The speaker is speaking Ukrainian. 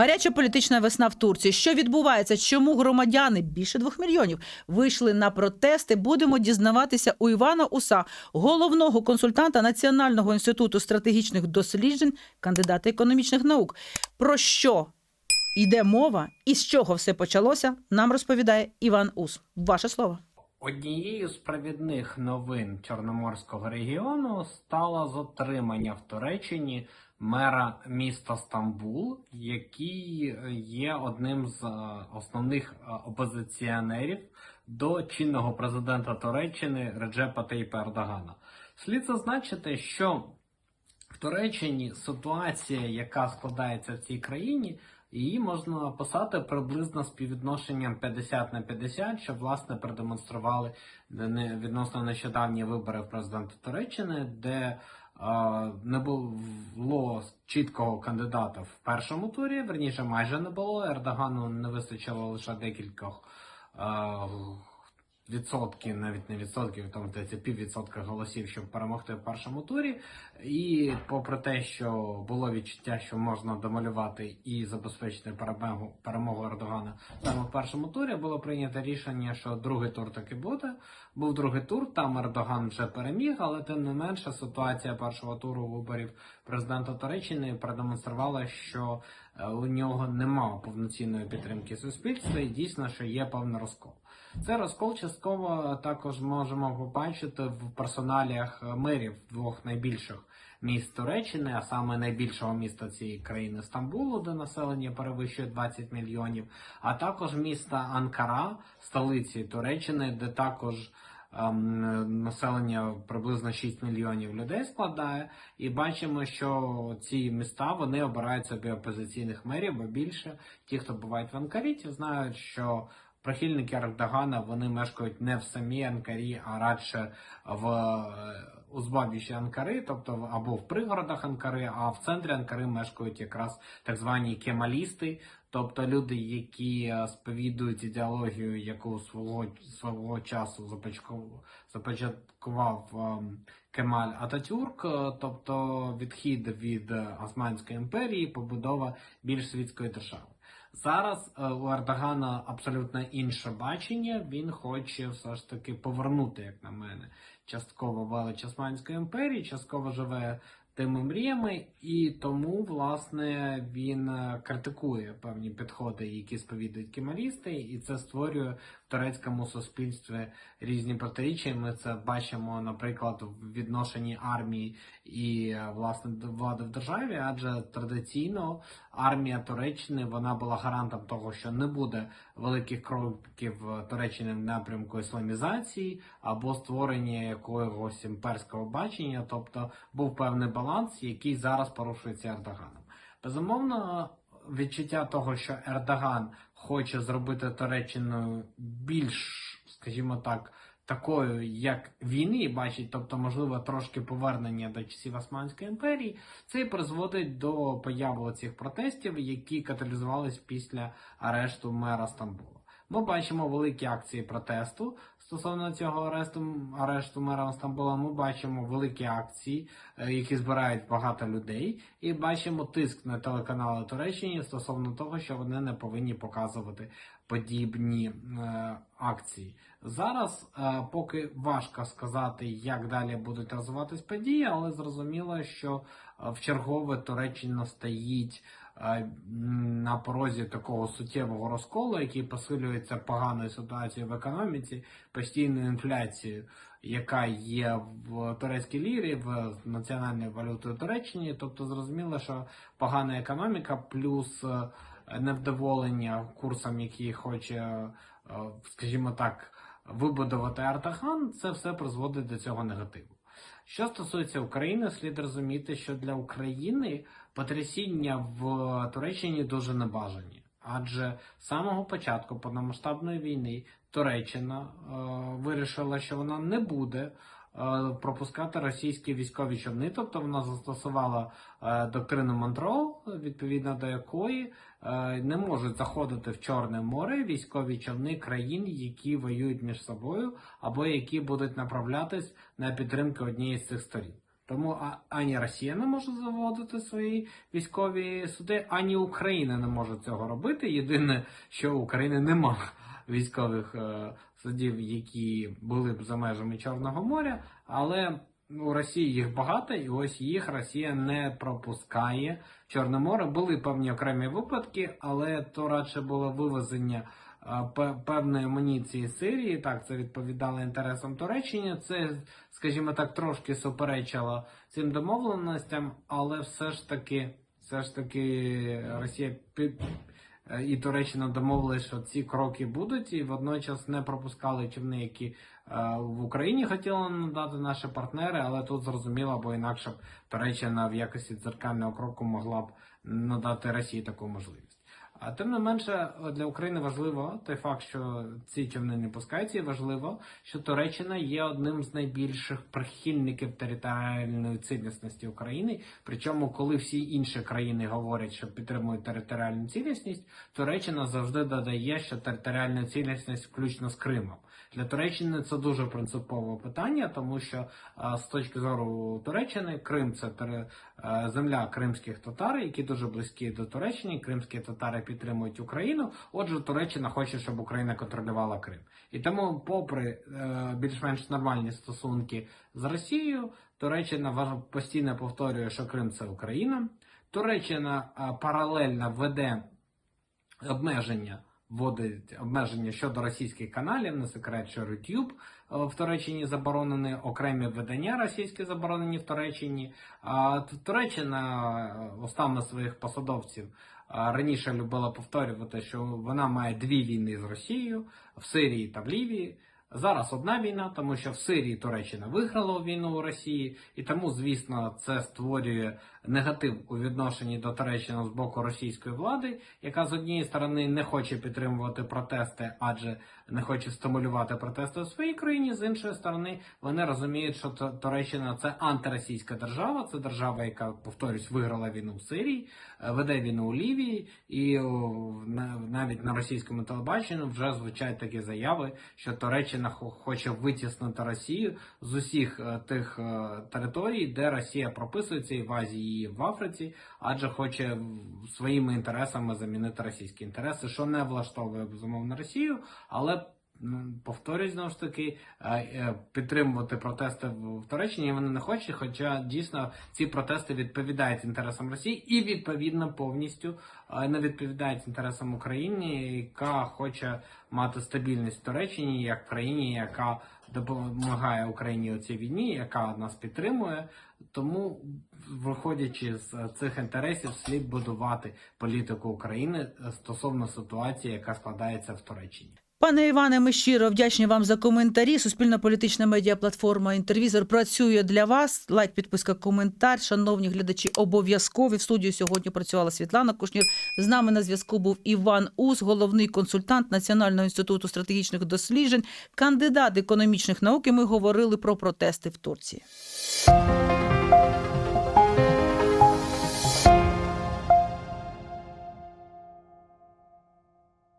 Гаряча політична весна в Турції. Що відбувається? Чому громадяни більше двох мільйонів вийшли на протести? Будемо дізнаватися у Івана Уса, головного консультанта Національного інституту стратегічних досліджень, кандидата економічних наук. Про що йде мова і з чого все почалося? Нам розповідає Іван Ус. Ваше слово. Однією з провідних новин Чорноморського регіону стало затримання в Туреччині мера міста Стамбул, який є одним з е, основних е, опозиціонерів до чинного президента Туреччини Реджепа Тейпа Ердогана. Слід зазначити, що в Туреччині ситуація, яка складається в цій країні, її можна писати приблизно співвідношенням 50 на 50, що власне продемонстрували відносно нещодавні вибори президента Туреччини, де не було чіткого кандидата в першому турі, верніше майже не було. Ердогану не вистачило лише декількох відсотки, навіть не відсотків, там здається піввідсотка голосів, щоб перемогти в першому турі. І попри те, що було відчуття, що можна домалювати і забезпечити перемогу перемогу Ердогана саме в першому турі, було прийнято рішення, що другий тур таки буде. Був другий тур, там Ердоган вже переміг, але тим не менше ситуація першого туру виборів президента Туреччини продемонструвала, що е, у нього немає повноцінної підтримки суспільства, і дійсно, що є певний розкол. Це розкол частково також можемо побачити в персоналіях е, мерів двох найбільших міст Туреччини, а саме найбільшого міста цієї країни Стамбулу, де населення перевищує 20 мільйонів, а також міста Анкара, столиці Туреччини, де також населення приблизно 6 мільйонів людей складає. І бачимо, що ці міста вони обирають собі опозиційних мерів, бо більше ті, хто бувають в Анкарі, знають, що прихильники Ердогана вони мешкають не в самій Анкарі, а радше в е, Анкари, тобто або в пригородах Анкари, а в центрі Анкари мешкають якраз так звані кемалісти, тобто люди, які е, сповідують ідеологію, яку свого свого часу започаткував, ем, Кемаль Ататюрк, е, тобто відхід від е, Османської імперії, побудова більш світської держави. Зараз е, у Ердогана абсолютно інше бачення. Він хоче все ж таки повернути, як на мене, частково велич Османської імперії, частково живе тими мріями, і тому, власне, він е, критикує певні підходи, які сповідують кемалісти, і це створює турецькому суспільстві різні протиріччя. Ми це бачимо, наприклад, в відношенні армії і е, власне влади в державі, адже традиційно армія Туреччини вона була гарантом того, що не буде великих кроків Туреччини в напрямку ісламізації або створення якогось імперського бачення, тобто був певний баланс, який зараз порушується Ердоганом. Безумовно, відчуття того, що Ердоган хоче зробити Туреччину більш, скажімо так, такою, як війни, і бачить, тобто, можливо, трошки повернення до часів Османської імперії, це і призводить до появи цих протестів, які каталізувались після арешту мера Стамбула. Ми бачимо великі акції протесту стосовно цього арешту, арешту мера Стамбула. Ми бачимо великі акції, е, які збирають багато людей, і бачимо тиск на телеканали Туреччини стосовно того, що вони не повинні показувати подібні е, акції. Зараз е, поки важко сказати, як далі будуть розвиватись події, але зрозуміло, що е, в чергове Туреччина стоїть на порозі такого суттєвого розколу, який посилюється поганою ситуацією в економіці, постійною інфляцією, яка є в турецькій лірі, в національній валютою Туреччини. Тобто зрозуміло, що погана економіка плюс е, невдоволення курсом, який хоче, е, скажімо так, вибудувати Артахан, це все призводить до цього негативу. Що стосується України, слід розуміти, що для України потрясіння в Туреччині дуже небажані. Адже з самого початку повномасштабної війни Туреччина е, вирішила, що вона не буде е, пропускати російські військові човни, тобто вона застосувала е, доктрину Монтро, відповідно до якої е, не можуть заходити в Чорне море військові човни країн, які воюють між собою, або які будуть направлятись на підтримку однієї з цих сторін. Тому ані Росія не може заводити свої військові суди, ані Україна не може цього робити. Єдине, що у України нема військових е, судів, які були б за межами Чорного моря, але у Росії їх багато, і ось їх Росія не пропускає Чорне море. Були певні окремі випадки, але то радше було вивезення певної амуніції Сирії. Так, це відповідало інтересам Туреччини. Це, скажімо так, трошки суперечило цим домовленостям, але все ж таки, все ж таки, Росія пі- е, і Туреччина домовилися, що ці кроки будуть, і водночас не пропускали човни, які е, в Україні хотіли надати наші партнери, але тут зрозуміло, бо інакше б Туреччина в якості дзеркального кроку могла б надати Росії таку можливість. А тим не менше для України важливо той факт, що ці човни не пускаються, і важливо, що Туреччина є одним з найбільших прихильників територіальної цілісності України. Причому, коли всі інші країни говорять, що підтримують територіальну цілісність, Туреччина завжди додає, що територіальна цілісність включно з Кримом. Для Туреччини це дуже принципове питання, тому що з точки зору Туреччини Крим це е, земля кримських татар, які дуже близькі до Туреччини. Кримські татари підтримують Україну. Отже, Туреччина хоче, щоб Україна контролювала Крим. І тому, попри е, більш-менш нормальні стосунки з Росією, Туреччина постійно повторює, що Крим це Україна. Туреччина е, паралельно веде обмеження. Вводить обмеження щодо російських каналів, не секрет, що YouTube е, в Туреччині заборонені, окремі видання російські заборонені в Туреччині. А Туреччина е, устами своїх посадовців е, раніше любила повторювати, що вона має дві війни з Росією в Сирії та в Лівії. Зараз одна війна, тому що в Сирії Туреччина виграла війну у Росії, і тому, звісно, це створює негатив у відношенні до Туреччини з боку російської влади, яка з однієї сторони не хоче підтримувати протести, адже не хоче стимулювати протести у своїй країні. З іншої сторони, вони розуміють, що Ту- Туреччина це антиросійська держава, це держава, яка повторюсь, виграла війну в Сирії, е, веде війну у Лівії, і навіть на російському телебаченні вже звучать такі заяви, що Туреччина хо- хоче витіснити Росію з усіх е, тих е, територій, де Росія прописується, і в Азії, і в Африці, адже хоче своїми інтересами замінити російські інтереси, що не влаштовує безумовно Росію, але. Ну, Повторюсь знову ж таки, е, е, підтримувати протести в Туреччині вони не хочуть, хоча дійсно ці протести відповідають інтересам Росії і відповідно повністю е, не відповідають інтересам України, яка хоче мати стабільність в Туреччині як країні, яка допомагає Україні у цій війні, яка нас підтримує. Тому, виходячи з цих інтересів, слід будувати політику України е, стосовно ситуації, яка складається в Туреччині. Пане Іване, ми щиро вдячні вам за коментарі. Суспільна політична медіаплатформа Інтервізор працює для вас. Лайк, підписка, коментар. Шановні глядачі, обов'язкові. В студію сьогодні працювала Світлана Кушнір. З нами на зв'язку був Іван Ус, головний консультант Національного інституту стратегічних досліджень, кандидат економічних наук. І ми говорили про протести в Турції.